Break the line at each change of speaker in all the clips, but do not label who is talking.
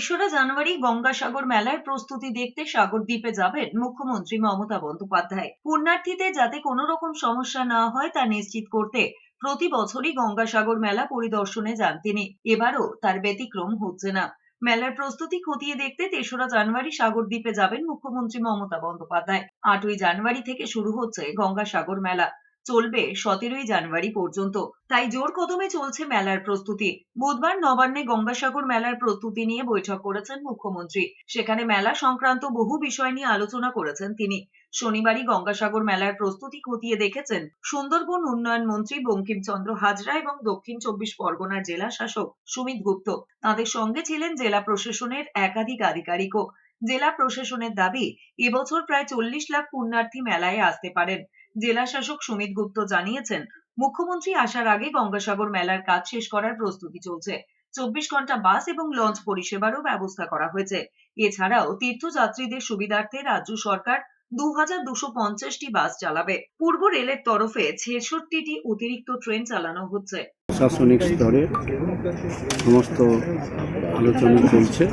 তেসরা জানুয়ারি গঙ্গাসাগর মেলার প্রস্তুতি দেখতে সাগরদ্বীপে যাবেন মুখ্যমন্ত্রী মমতা বন্দ্যোপাধ্যায়। পুণ্যার্থীদের যাতে কোনো রকম সমস্যা না হয় তা নিশ্চিত করতে প্রতি বছরই গঙ্গাসাগর মেলা পরিদর্শনে যান তিনি। এবারও তার ব্যতিক্রম হচ্ছে না। মেলার প্রস্তুতি খতিয়ে দেখতে তেসরা জানুয়ারি সাগর দ্বীপে যাবেন মুখ্যমন্ত্রী মমতা বন্দ্যোপাধ্যায়। আটই জানুয়ারি থেকে শুরু হচ্ছে গঙ্গাসাগর মেলা। চলবে সতেরোই জানুয়ারি পর্যন্ত। তাই জোর কদমে চলছে মেলার প্রস্তুতি। বুধবার নবান্নে গঙ্গাসাগর মেলার প্রস্তুতি নিয়ে বৈঠক করেছেন মুখ্যমন্ত্রী। সেখানে মেলা সংক্রান্ত বহু বিষয় নিয়ে আলোচনা করেছেন তিনি। শনিবারই গঙ্গাসাগর মেলার প্রস্তুতি খতিয়ে দেখেছেন সুন্দরবন উন্নয়ন মন্ত্রী বঙ্কিমচন্দ্র হাজরা এবং দক্ষিণ চব্বিশ পরগনার জেলা শাসক সুমিত গুপ্ত। তাদের সঙ্গে ছিলেন জেলা প্রশাসনের একাধিক আধিকারিকও। জেলা প্রশাসনের দাবি, এবছর প্রায় চল্লিশ লাখ পুণ্যার্থী মেলায় আসতে পারেন। জেলা শাসক সুমিত গুপ্ত জানিয়েছেন, মুখ্যমন্ত্রী আসার আগে গঙ্গাসাগর মেলার কাজ শেষ করার প্রস্তুতি চলছে। চব্বিশ ঘণ্টা বাস এবং লঞ্চ পরিষেবারও ব্যবস্থা করা হয়েছে। এছাড়াও তীর্থযাত্রীদের সুবিধার্থে রাজ্য সরকার দু হাজার দুশো পঞ্চাশটি বাস চালাবে। পূর্ব রেলের তরফে ছেষট্টিটি অতিরিক্ত ট্রেন চালানো হচ্ছে।
প্রশাসনিক স্তরে সমস্ত আলোচনা চলছে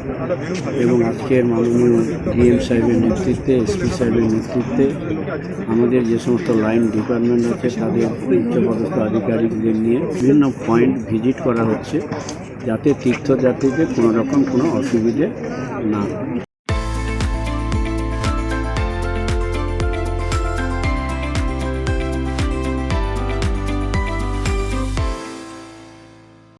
এবং আজকের মাননীয় ডিএম সাহেবের নেতৃত্বে, এসপি সাহেবের নেতৃত্বে আমাদের যে সমস্ত লাইন ডিপার্টমেন্ট আছে, তাদের উচ্চপদস্থ আধিকারিকদের নিয়ে বিভিন্ন পয়েন্ট ভিজিট করা হচ্ছে যাতে তীর্থযাত্রীদের কোনো রকম কোনো অসুবিধে না।